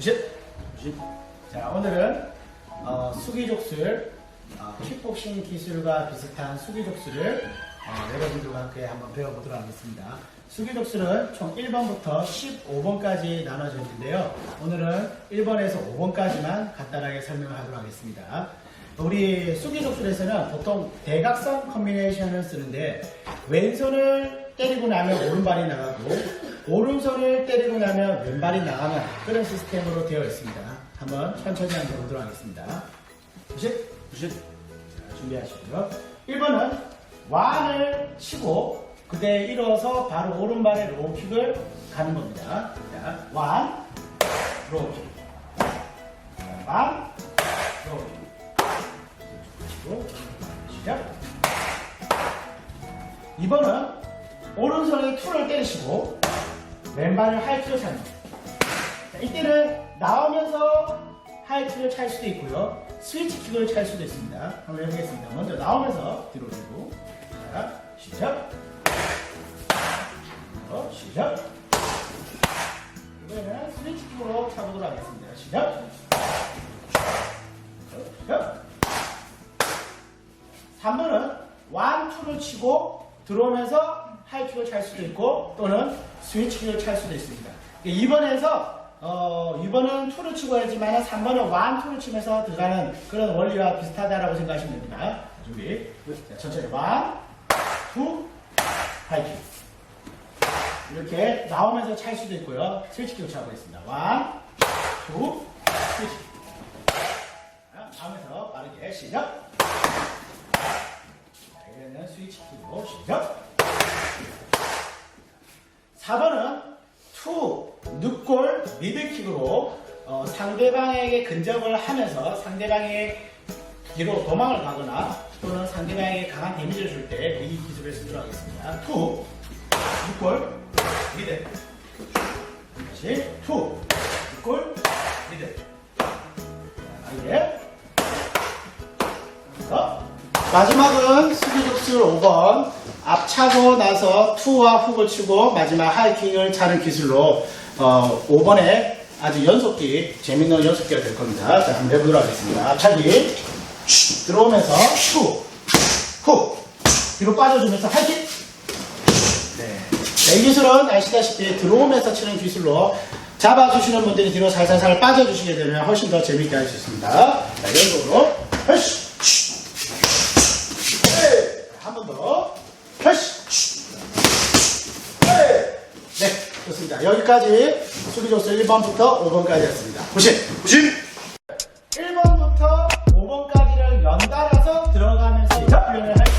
90. 90. 자, 오늘은 어, 수기족술, 어, 킥복싱 기술과 비슷한 수기족술을 어, 여러분들과 함께 한번 배워보도록 하겠습니다. 수기족술은 총 1번부터 15번까지 나눠져 있는데요. 오늘은 1번에서 5번까지만 간단하게 설명을 하도록 하겠습니다. 우리 수기족술에서는 보통 대각선 컨비네이션을 쓰는데 왼손을 때리고 나면 오른발이 나가고 오른손을 때리고 나면 왼발이 나가는 그런 시스템으로 되어 있습니다. 한번 천천히 한번 보도록 하겠습니다. 90, 90. 자, 준비하시고요. 1번은 완을 치고 그대 일어서 바로 오른발에 로우킥을 가는 겁니다. 자, 완, 로우킥. 자, 완, 로우킥. 치고 시작. 2번은 오른손에 툴을 때리시고 왼발을 하이킥을 찹니다. 자, 이때는 나오면서 하이킥을 찰 수도 있고요. 스위치킥을 찰 수도 있습니다. 한번 해보겠습니다. 먼저 나오면서 뒤로 주고 자, 시작. 어, 시작. 이번에는 스위치킥으로 차보도록 하겠습니다. 시작. 어, 시작. 3번은 완투를 치고 들어오면서 하이킥을 찰 수도 있고 또는 스위치킥을 찰 수도 있습니다. 2번에서 어, 2번은 투를 치고 하지만 3번은 완 투를 치면서 들어가는 그런 원리와 비슷하다라고 생각하시면 됩니다. 준비. 자, 천천히 완, 투, 하이킥. 이렇게 나오면서 찰 수도 있고요. 스위치킥을 차보겠습니다. 완, 투, 스위치킥. 자, 나오면서 빠르게 시작. 자, 이번에는 스위치킥으로 시작. 4번은 투, 늑골, 미들킥으로 어, 상대방에게 근접을 하면서 상대방의 뒤로 도망을 가거나 또는 상대방에게 강한 데미지를 줄 때 이 기술을 쓰도록 하겠습니다. 투, 늑골, 미들. 다시 투, 마지막은 수비족술 5번 앞차고 나서 투와 훅을 치고 마지막 하이킹을 차는 기술로 어, 5번에 아주 연속기 재밌는 연속기가 될 겁니다. 자 한번 해보도록 하겠습니다. 앞차기 슉, 들어오면서 투, 훅 뒤로 빠져주면서 하이킹 네. 자, 이 기술은 아시다시피 들어오면서 치는 기술로 잡아주시는 분들이 뒤로 살살살 빠져주시게 되면 훨씬 더 재밌게 할 수 있습니다. 자, 연속으로 헐시 한 번 더. 펼시! 네. 네, 좋습니다. 여기까지 수비 조수 1번부터 5번까지였습니다. 보신! 보신! 1번부터 5번까지를 연달아서 들어가면서 훈련을 할